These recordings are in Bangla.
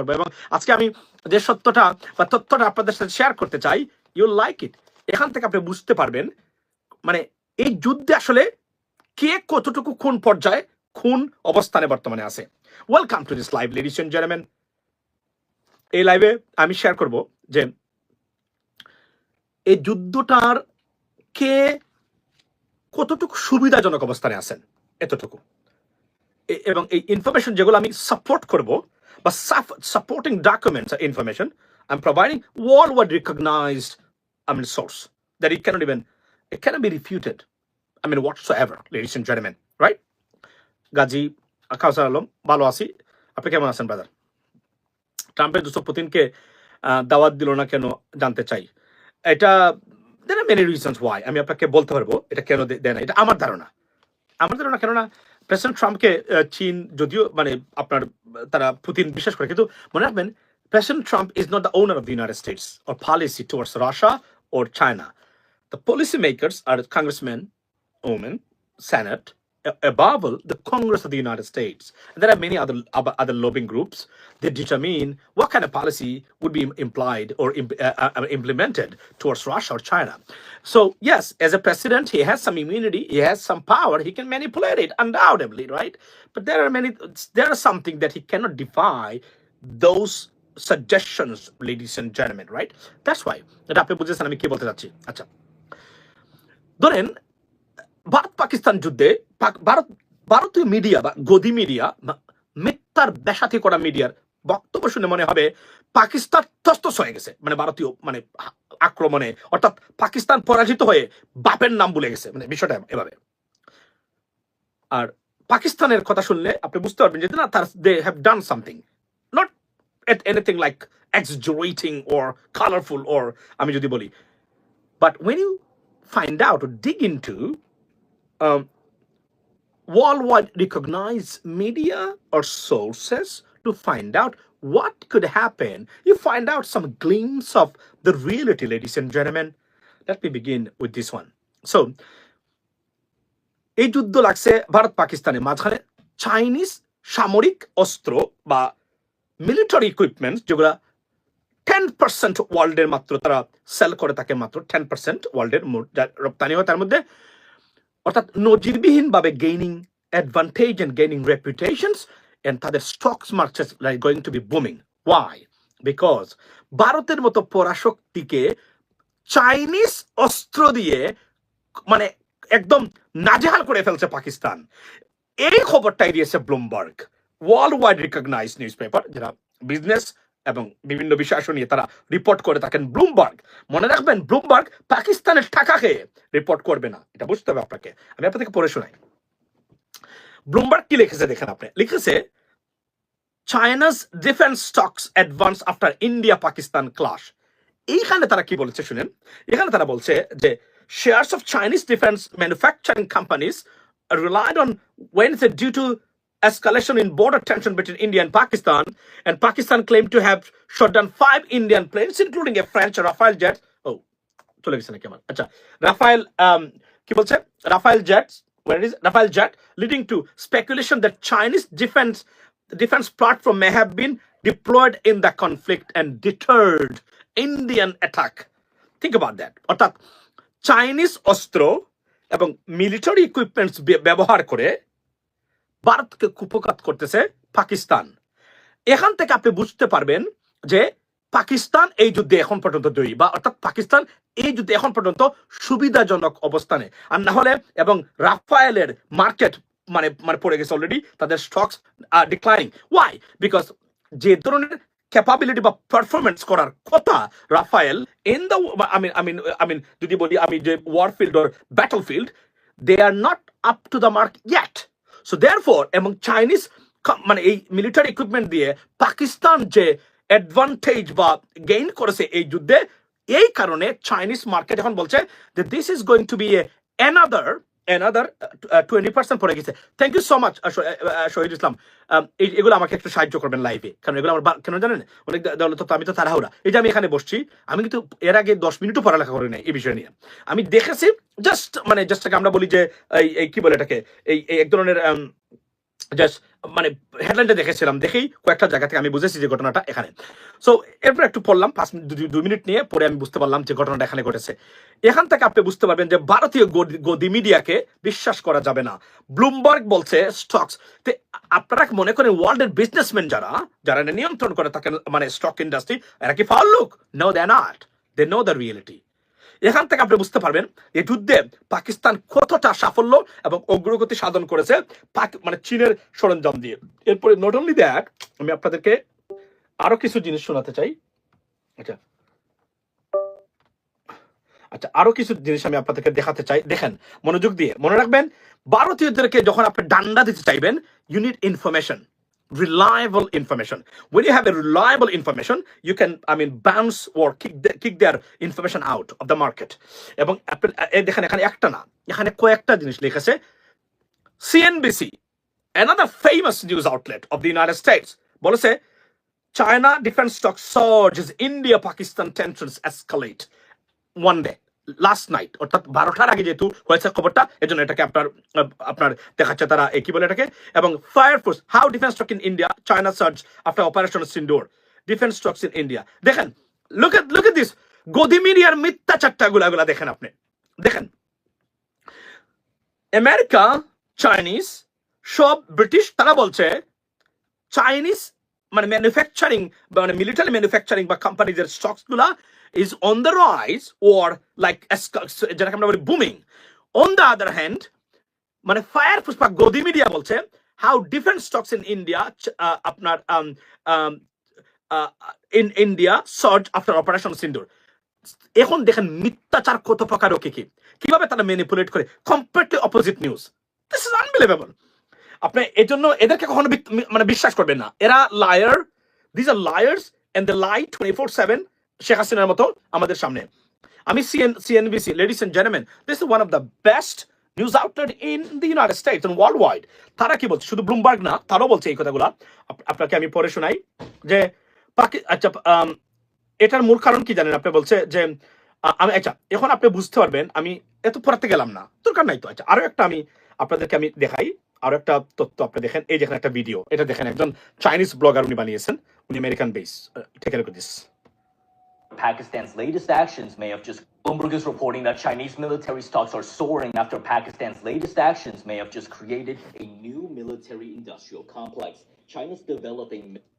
করব। এবং আজকে আমি যে সত্যটা বা তথ্যটা আপনাদের সাথে শেয়ার করতে চাই ইউ লাইক ইট এখান থেকে আপনি বুঝতে পারবেন মানে এই যুদ্ধে আসলে কে কতটুকু কোন পর্যায়ে খুন অবস্থানে বর্তমানে আছে। Welcome to this live ladies and gentleman এই লাইভে আমি শেয়ার করব যে এই যুদ্ধটার কে কতটুকু সুবিধাজনক অবস্থানে আছেন, এতটুকু। এবং এই ইনফরমেশন যেগুলো আমি সাপোর্ট করব বা supporting documents information I am providing world wide recognized I mean, source that it cannot even, it cannot be refuted. I mean, whatsoever, ladies and gentlemen, right? Gazi Kawsar Alam ভালো আছি আপনি কেমন আছেন ব্রাদার ট্রাম্পের দুশো পুতিনকে দাওয়াত দিল না কেন জানতে চাই এটা there are many reasons why আমি আপনাকে বলতে পারব এটা কেন দেয় না এটা আমার ধারণা আমার ধারণা কেননা প্রেসিডেন্ট ট্রাম্পকে চীন যদিও মানে আপনার, তারা পুতিন বিশ্বাস করে, কিন্তু মনে রাখবেন president Trump is not the owner of the United States or policy towards Russia or China the policy makers R congressman women a- above all, the Congress of the United States. And there are many other other other lobbying groups that determine what kind of policy would be implied or im- uh, uh, implemented towards Russia or China. So yes, as a president, he has some immunity, he has some power, he can manipulate it undoubtedly, right? But there are many, there are something that he cannot defy those suggestions, ladies and gentlemen, right? That's why. এটা আপনি বুঝেছেন আমি কি বলতে চাচ্ছি আচ্ছা ধরেন ভারত পাকিস্তান যুদ্ধে ভারত ভারতীয় মিডিয়া বা গদি মিডিয়া মিথ্যার বেসাথি করা মিডিয়ার বক্তব্য শুনে মনে হবে পাকিস্তান তস্তস হয়ে গেছে। মানে ভারতীয় মানে আক্রমণে, অর্থাৎ পাকিস্তান পরাজিত হয়ে বাপের নাম ভুলে গেছে মানে বিষয়টা এভাবে। আর পাকিস্তানের কথা শুনলে আপনি বুঝতে পারবেন যে না, তার they have done something not at anything like exaggerating or colourful or, আমি যদি বলি। But when you find out or dig into um, worldwide recognized media or sources to find out what could happen, you find out some glimpse of the reality, ladies and gentlemen. Let me begin with this one. So, এই যুদ্ধ লাগছে ভারত পাকিস্তানের মাঝখানে চাইনিজ সামরিক অস্ত্র বা মিলিটারি ইকুইপমেন্ট যেগুলা টেন পার্সেন্ট ওয়ার্ল্ডের মাত্র তারা সেল করে থাকে মাত্র টেন পার্সেন্ট ওয়ার্ল্ডের রপ্তানি হয় তার মধ্যে অর্থাৎ নজিরবিহীন ভাবে gaining advantage and gaining reputations and তাদের stocks marches like going to be booming why because ভারতের মতো পরাশক্তিকে চাইনিজ অস্ত্র দিয়ে মানে একদম নাজেহাল করে ফেলছে পাকিস্তান। এই খবরটাই দিয়েছে Bloomberg world wide recognize news paper যারা বিজনেস এবং বিভিন্ন বিষয় নিয়ে তারা রিপোর্ট করে থাকেন ব্লুমবার্গ। মনে রাখবেন, ব্লুমবার্গ পাকিস্তানের টাকা খেয়ে রিপোর্ট করবে না। এটা বুঝতে হবে আপনাকে। আমি আপনাদেরকে পড়ে শোনাই। ব্লুমবার্গ কি লিখেছে দেখেন আপনি? লিখেছে China's defence stocks advance after India Pakistan clash এইখানে তারা কি বলেছে শুনেন? এখানে তারা বলছে যে shares of Chinese defence manufacturing companies relied on Wednesday due to escalation in border tension between India and Pakistan. And Pakistan claimed to have shot down five Indian planes, including a French Rafale jet. Oh, চলে গেছে নাকি আমার আচ্ছা রাফায়েল কি বলছে Rafale jet where is Rafale jet leading to speculation that Chinese defense defense platform may have been deployed in the conflict and deterred Indian attack. Think about that. অর্থাৎ চাইনিজ অস্ত্র এবং মিলিটারি ইকুইপমেন্টস ব্যবহার করে ভারতকে কুপকাত করতেছে পাকিস্তান। এখান থেকে আপনি বুঝতে পারবেন যে পাকিস্তান এই যুদ্ধে এখন পর্যন্ত জয়ী বা অর্থাৎ পাকিস্তান এই যুদ্ধে এখন পর্যন্ত সুবিধাজনক অবস্থানে। আর না হলে এবং রাফায়েলের মার্কেট মানে মানে পড়ে গেছে অলরেডি তাদের stocks are declining why because যে ধরনের ক্যাপাবিলিটি বা পারফরমেন্স করার কথা Rafale in the I mean I mean I mean যদি বলি আমি যে warfield or battle field they are not up to the mark yet so therefore এবং চাইনিজ মানে এই মিলিটারি ইকুইপমেন্ট দিয়ে পাকিস্তান যে অ্যাডভান্টেজ বা গেইন করেছে এই যুদ্ধে, এই কারণে চাইনিজ মার্কেট এখন বলছে যে this is going to be a another another twenty percent পড়ে গেছে। Thank you so much Shahid Islam. এগুলো আমাকে একটু সাহায্য করবেন লাইভে কারণ এগুলো আমার কেন জানেন? অনেক দলত আমি তো তাড়াহুড়া এই যে আমি এখানে বসছি, আমি কিন্তু এর আগে দশ মিনিটও পড়ালেখা করি নাই এই বিষয় নিয়ে। আমি দেখেছি জাস্ট মানে জাস্ট আমরা বলি যে, এই কি বলে এটাকে? এই এক ধরনের জাস্ট মানে হেডলাইনটা দেখেছিলাম, দেখেই কয়েকটা জায়গা থেকে আমি বুঝেছি যে ঘটনাটা এখানে। সো এরপর একটু পড়লাম, পাঁচ দুই মিনিট নিয়ে পরে আমি বুঝতে পারলাম যে ঘটনাটা এখানে ঘটেছে। এখান থেকে আপনি বুঝতে পারবেন যে ভারতীয় গদি- মিডিয়াকে বিশ্বাস করা যাবে না। ব্লুমবার্গ বলছে স্টকস আপনারা মনে করেন ওয়ার্ল্ডের বিজনেসম্যান যারা যারা নিয়ন্ত্রণ করে থাকেন মানে স্টক ইন্ডাস্ট্রি এরা কি ফাল লোক no they not they know the reality এখান থেকে আপনি বুঝতে পারবেন এই যুদ্ধে পাকিস্তান কতটা সাফল্য এবং অগ্রগতি সাধন করেছে মানে চীনের সরঞ্জাম দিয়ে। এরপরে নট অনলি দ্যাট আমি আপনাদেরকে আরও কিছু জিনিস শোনাতে চাই। আচ্ছা। আচ্ছা আরও কিছু জিনিস আমি আপনাদেরকে দেখাতে চাই। দেখেন, মনোযোগ দিয়ে মনে রাখবেন, ভারতীয়দেরকে যখন আপনি ডান্ডা দিতে চাইবেন unit information reliable information when you have a reliable information you can i mean bounce or kick, the, kick their information out of the market এবং আপনি- এ দেখেন এখানে একটা না এখানে কয়েকটা জিনিস লিখেছে CNBC another famous news outlet of the united states বলেছে China defense stock surges India Pakistan tensions escalate one day Last night অর্থাৎ বারোটার আগে যেহেতু হয়েছে খবরটা, এজন্য এটাকে আপনার আপনার দেখাচ্ছে তারা কি বলে এটাকে? এবং fire force how defence stock in India China search after operation Sindoor defence stocks in India দেখেন look at look at this গদি মিডিয়ার মিথ্যা চারটা গুলা দেখেন আপনি। দেখেন আমেরিকা চাইনিজ সব ব্রিটিশ তারা বলছে চাইনিজ মানে ম্যানুফ্যাকচারিং মানে মিলিটারি ম্যানুফ্যাকচারিং বা কোম্পানিজের স্টকসগুলা is on the rise or like যেটাকে আমরা বলি booming on the other hand মানে ফায়ার পুষ্পা, গদি মিডিয়া বলছে how defence stocks in India আপনার in India search after operation Sindoor. এখন দেখেন মিথ্যাচার কত প্রকার কি কীভাবে তারা ম্যানিপুলেট করে? Completely opposite news this is unbelievable আপনি এজন্য এদেরকে কখনো মানে বিশ্বাস করবেন না। এরা liar this are liars and the lie twenty four seven Sheikh হাসিনার মতো আমাদের সামনে। আমি CN CNBC ladies and gentleman this is one of the best news outlet in the United States and world wide তারা কি বলছে? শুধু ব্লুমবার্গ না, তারাও বলছে এই কথাগুলো। আপনাকে আমি পড়ে শোনাই যে পাকি আচ্ছা এটার মূল কারণ কি জানেন আপনি? বলছে যে আমি আচ্ছা এখন আপনি বুঝতে পারবেন, আমি এত পড়াতে গেলাম না। দরকার নাই তো। আচ্ছা আরও একটা আমি আপনাদেরকে আমি দেখাই। আরো একটা তথ্য আপনি দেখেন এই দেখেন একটা ভিডিও এটা দেখেন একজন চাইনিজ ব্লগার উনি বানিয়েছেন উনি American base tech look this Pakistan's latest actions may have just. Bloomberg is reporting that Chinese military stocks are soaring after Pakistan's latest actions may have just created a new military industrial complex. China's developing complex. The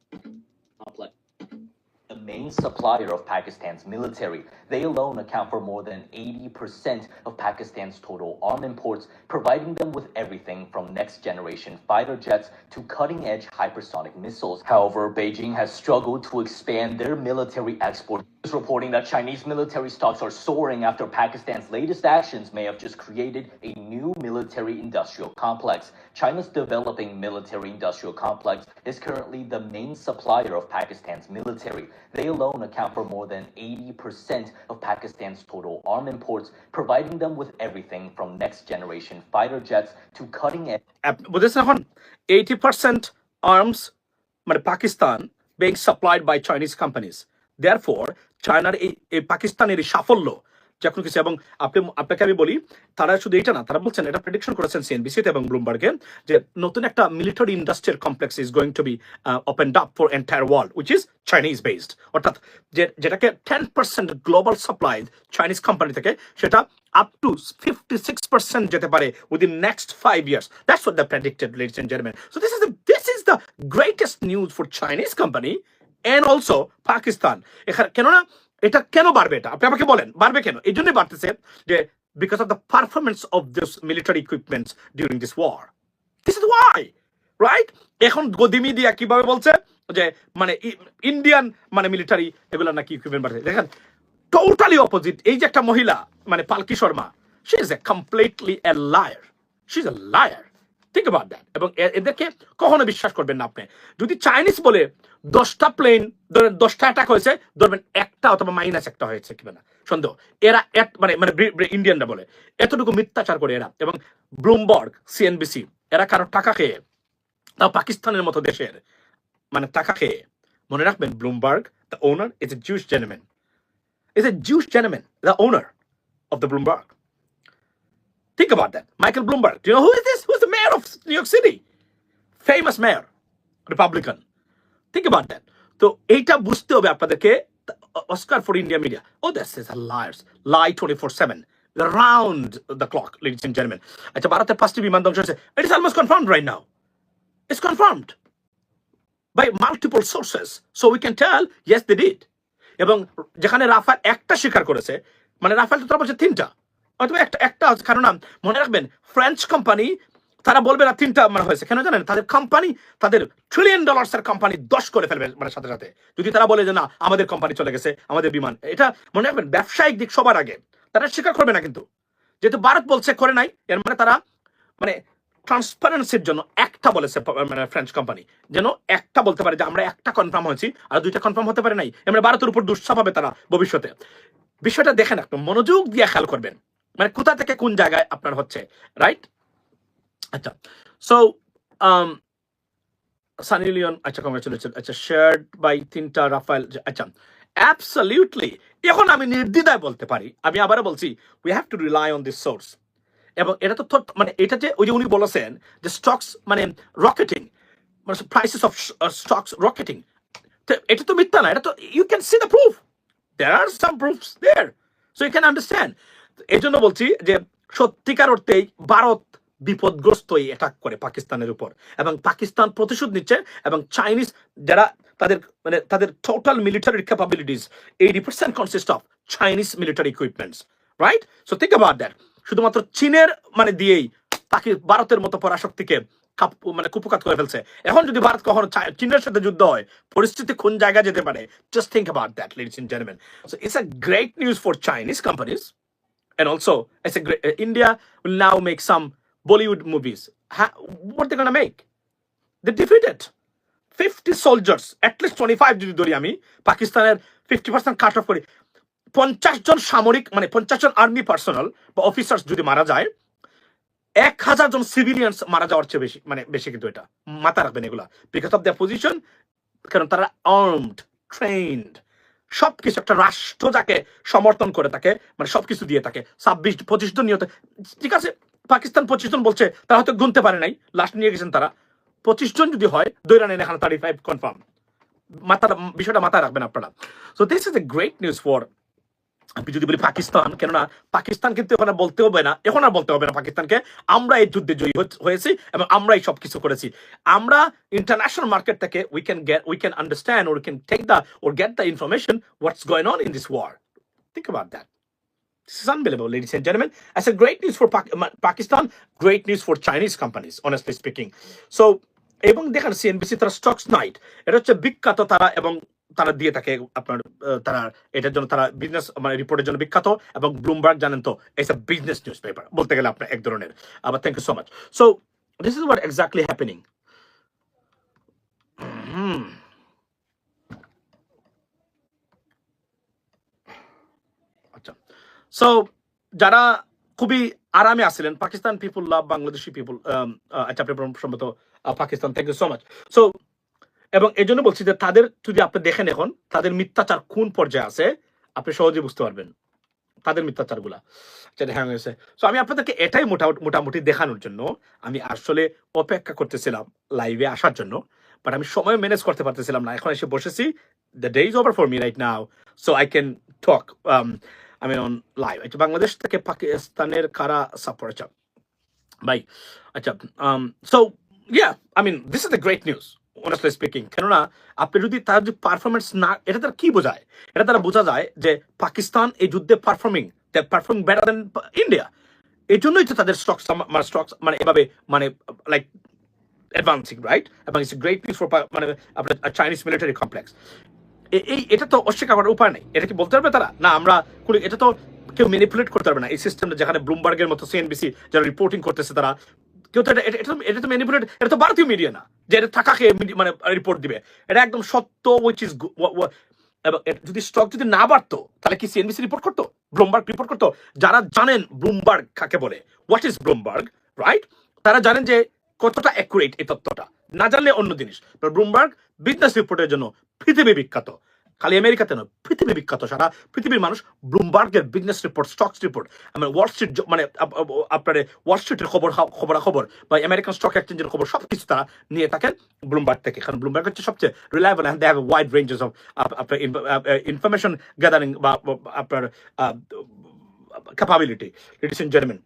main supplier of Pakistan's military. They alone account for more than 80% of Pakistan's total arm imports, providing them with everything from next generation fighter jets to cutting edge hypersonic missiles. However, Beijing has struggled to expand their military exports is reporting that Chinese military stocks are soaring after Pakistan's latest actions may have just created a new military industrial complex. China's developing military industrial complex is currently the main supplier of Pakistan's military. They alone account for more than 80% of Pakistan's total arm imports, providing them with everything from next generation fighter jets to cutting edge. But this is 80% arms, but Pakistan being supplied by Chinese companies. Therefore, চায়নার এই পাকিস্তানের এই সাফল্য যে কোনো কিছু, এবং আপনি, আপনাকে আমি বলি, তারা শুধু এটা না, তারা বলছেন, এটা প্রেডিকশন করেছেন সিএনবিসিতে এবং ব্লুমবার্গে যে নতুন একটা military industrial complex is going to be open up for entire world which is Chinese based অর্থাৎ যে, যেটাকে ten percent global supply Chinese company থেকে, সেটা up to fifty six percent যেতে পারে within next five years that's what they predicted, ladies and gentlemen. So this is the, this is the greatest news for chinese company and also Pakistan এখানে কেননা এটা কেন বাড়বে এটা? আপনি আমাকে বলেন, বাড়বে কেন? এই জন্যই বাড়তেছে যে because of the performance of this military equipments during this war this is why right এখন গদিমি দিয়া কীভাবে বলছে? যে মানে ইন্ডিয়ান মানে মিলিটারি এগুলো নাকি ইকুইপমেন্ট বাড়ছে। দেখেন টোটালি অপোজিট এই যে একটা মহিলা মানে Palki Sharma she is a completely a liar she is a liar think about that এবং এদেরকে কখনো বিশ্বাস করবেন না আপনি। যদি চাইনিজ বলে দশটা প্লেন ধরেন দশটা অ্যাটাক হয়েছে ধরবেন একটা অথবা মাইনাস একটা হয়েছে কিনা না সন্দেহ। এরা মানে মানে ইন্ডিয়ানরা বলে। এতটুকু মিথ্যাচার করে এরা। এবং ব্লুমবার্গ সিএনবিসি এরা কারও টাকা খেয়ে তাও পাকিস্তানের মতো দেশের মানে টাকা খেয়ে। মনে রাখবেন Bloomberg the owner is a Jews gentleman is a Jewish gentleman, the owner of the Bloomberg Think about that. Michael Bloomberg. Do you this? Mayor of New York City? Famous mayor Republican think about that তো এইটা বুঝতে হবে আপনাদেরকে Oscar for India media O that's is liars lie twenty four seven round the clock ladies and gentleman আচ্ছা ভারতের পাঁচটি বিমান ধ্বংস হয়েছে। It is almost confirmed right now it's confirmed by multiple sources so we can tell yes they did এবং যেখানে রাফাল একটা স্বীকার করেছে মানে রাফাল তো তারা বলছে তিনটা। অথবা একটা একটা কারণ মনে রাখবেন ফ্রেঞ্চ কোম্পানি তারা বলবে না তিনটা মানে হয়েছে। কেন জানেন? তাদের কোম্পানি তাদের ট্রিলিয়ন ডলার্স এর কোম্পানি দশ করে ফেলবে মানে সাথে সাথে। যদি তারা বলে যে, না, আমাদের কোম্পানি চলে গেছে, আমাদের বিমান। এটা মনে রাখবেন, ব্যবসায়িক দিক সবার আগে। তারা স্বীকার করবে না কিন্তু। যেহেতু ভারত বলছে করে নাই, এর মানে তারা মানে ট্রান্সপারেন্সির জন্য একটা বলেছে মানে ফ্রেঞ্চ কোম্পানি যেন একটা বলতে পারে যে, আমরা একটা কনফার্ম হয়েছি আর দুইটা কনফার্ম হতে পারে নাই। এমনি ভারতের উপর দুঃসাপ হবে তারা ভবিষ্যতে। বিষয়টা দেখেন একটু মনোযোগ দিয়ে খেয়াল করবেন। মানে কোথা থেকে কোন জায়গায় আপনার হচ্ছে রাইট আচ্ছা সো সানি লিওন আচ্ছা কংগ্রেচুলেশন আচ্ছা শেয়ার্ড বাই তিনটা রাফায়েল আচ্ছা অ্যাবসলিউটলি এখন আমি নির্দ্বিধায় বলতে পারি, আমি আবারও বলছি we have to rely on this source এবং এটা তো মানে এটা যে, ওই যে উনি বলেছেন, যে স্টকস মানে রকেটিং মানে প্রাইসেস অফ স্টকস রকেটিং এটা তো মিথ্যা না, এটা তো you can see the proof there are some proofs there so you can understand এই জন্য বলছি যে, সত্যিকার অর্থেই ভারত বিপদগ্রস্তই অ্যাটাক করে পাকিস্তানের উপর। এবং পাকিস্তান প্রতিশোধ নিচ্ছে এবং চাইনিজ যারা তাদের মানে তাদের total military capabilities eighty percent consist of Chinese military equipments right so think about that শুধুমাত্র চীনের মানে দিয়েই তাকে ভারতের মতো পরাশক্তিকে মানে কুপকাত করে ফেলছে। এখন যদি ভারত কখনো চীনের সাথে যুদ্ধ হয় পরিস্থিতি কোন জায়গায় যেতে পারে? Just think about that ladies in gentleman so it's a great news for Chinese companies and also it's a great uh, India will now make some Bollywood movies. Ha- what they're gonna make? They defeated 50 soldiers, at least 25 যদি ধরি আমি পাকিস্তানের 50% কাট অফ করি। পঞ্চাশ জন সামরিক মানে পঞ্চাশ জন আর্মি পার্সোনাল বা অফিসার্স যদি মারা যায় এক হাজার জন সিভিলিয়ান্স মারা যাওয়ার চেয়ে বেশি মানে বেশি কিন্তু এটা। মাথা রাখবেন এগুলা। বিকজ অফ দ্য পজিশন কারণ তারা আর্মড ট্রেন্ড সবকিছু একটা রাষ্ট্র যাকে সমর্থন করে তাকে মানে সবকিছু দিয়ে থাকে। ছাব্বিশ পঁচিশ জন নিহত। ঠিক আছে? পাকিস্তান পঁচিশ জন বলছে, তারা হয়তো গুনতে পারে নাই লাস্ট নিয়ে গেছেন তারা। পঁচিশ জন যদি হয় নেন এখানে থার্টি ফাইভ কনফার্ম মাথা, বিষয়টা মাথায় রাখবেন আপনারা। So this is a great news for আপনি যদি বলি পাকিস্তান, কেননা পাকিস্তান কিন্তু এখন বলতে হবে না, এখন আর বলতে হবে না পাকিস্তানকে, আমরা এই যুদ্ধে জয়ী হয়েছি এবং আমরাই সব কিছু করেছি। আমরা ইন্টারন্যাশনাল মার্কেট থেকে we can get we can understand or can take the or get the information what's going on in this war Think about that. This is unbelievable, ladies and gentlemen. That's a great news for Pakistan, great news for Chinese companies, honestly speaking. So, এবং দেখেন সিএনবিসি তারা স্টকস নাইট এটা হচ্ছে বিখ্যাত তারা এবং তারা দিয়ে থাকে আপনার তারা এটার জন্য তারা বিজনেস মানে রিপোর্টের জন্য বিখ্যাত এবং ব্লুমবার্গ জানেন তো it's a business news paper বলতে গেলে আপনার এক ধরনের আবার thank you so much so this is what exactly happening আচ্ছা সো যারা খুবই আরামে আসছিলেন Pakistan people love Bangladeshi people আচ্ছা আপনি সম্ভবত Pakistan thank you so much so এবং এই জন্য বলছি যে তাদের, যদি আপনি দেখেন এখন, তাদের মিথ্যাচার কোন পর্যায়ে আছে, আপনি সহজে বুঝতে পারবেন, তাদের মিথ্যাচারগুলা যেটা হ্যাঁ হয়েছে। সো আমি আপনাদেরকে এটাই মোটামুটি মোটামুটি দেখানোর জন্য, আমি আসলে অপেক্ষা করতেছিলাম লাইভে আসার জন্য বাট আমি সময় ম্যানেজ করতে পারতেছিলাম না। এখন এসে বসেছি the day is over for me right now so I can talk I mean on live. আচ্ছা বাংলাদেশ থেকে পাকিস্তানের কারা সাপোর্ট আচ্ছা ভাই আচ্ছা so yeah I mean this is the great news honestly speaking কেননা, আপনি যদি তার যদি পারফরমেন্স না, এটা তারা কি বোঝায়? এটা তারা বোঝা যায় যে পাকিস্তান এই যুদ্ধে performing perform better than India এই জন্যই তো তাদের স্টকস মানে স্টকস মানে এভাবে মানে লাইক অ্যাডভান্সিং রাইট এবং ইটস গ্রেট নিউজ ফর মানে আপনার চাইনিজ মিলিটারি কমপ্লেক্স এই এটা তো অস্বীকার করার উপায় নেই। এটা কি বলতে পারবে তারা? না, আমরা এটা তো কেউ ম্যানিপুলেট করতে পারবে না। এই সিস্টেমটা যেখানে ব্লুমবার্গের মতো সিএনবিসি যারা রিপোর্টিং করতেছে তারা, কেউ তো এটা এটা- তো- ম্যানিপুলেট এটা তো ভারতীয় মিডিয়া না, যে এটা থাকাকে মানে রিপোর্ট দিবে। এটা একদম সত্য উইচ ইজ এবং যদি স্টক যদি না বাড়তো, তাহলে কি সিএনবিসি রিপোর্ট করতো? ব্লুমবার্গ রিপোর্ট করতো? যারা জানেন ব্লুমবার্গ কাকে বলে হোয়াট ইজ ব্লুমবার্গ রাইট তারা জানেন যে কতটা অ্যাকুরেট এই তথ্যটা না জানলে অন্য জিনিস। ব্লুমবার্গ বিজনেস রিপোর্টের জন্য পৃথিবী বিখ্যাত। খালি আমেরিকাতে নয়, পৃথিবী বিখ্যাত সারা। পৃথিবীর মানুষ ব্লুমবার্গের বিজনেস রিপোর্ট, স্টকস রিপোর্ট মানে মানে আপ- আপ- আপনার ওয়াল স্ট্রিটের খবর খবর বা আমেরিকান স্টক এক্সচেঞ্জের খবর সব কিছু তারা নিয়ে থাকেন ব্লুমবার্গ থেকে। কারণ ব্লুমবার্গ হচ্ছে সবচেয়ে reliable and they have wide ranges of আপনার ইনফরমেশন গ্যাদারিং বা আপনার capability ladies gentleman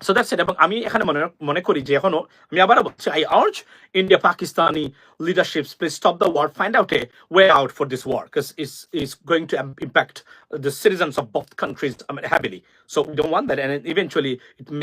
so that's it এবং আমি এখানে মনে মনে করি যে এখনও আমি আবারও বলছি I urge India Pakistani leaderships please stop the war find out a way out for this war because it's, it's going to impact the citizens of both countries I mean, heavily. So we don't want that, and eventually it may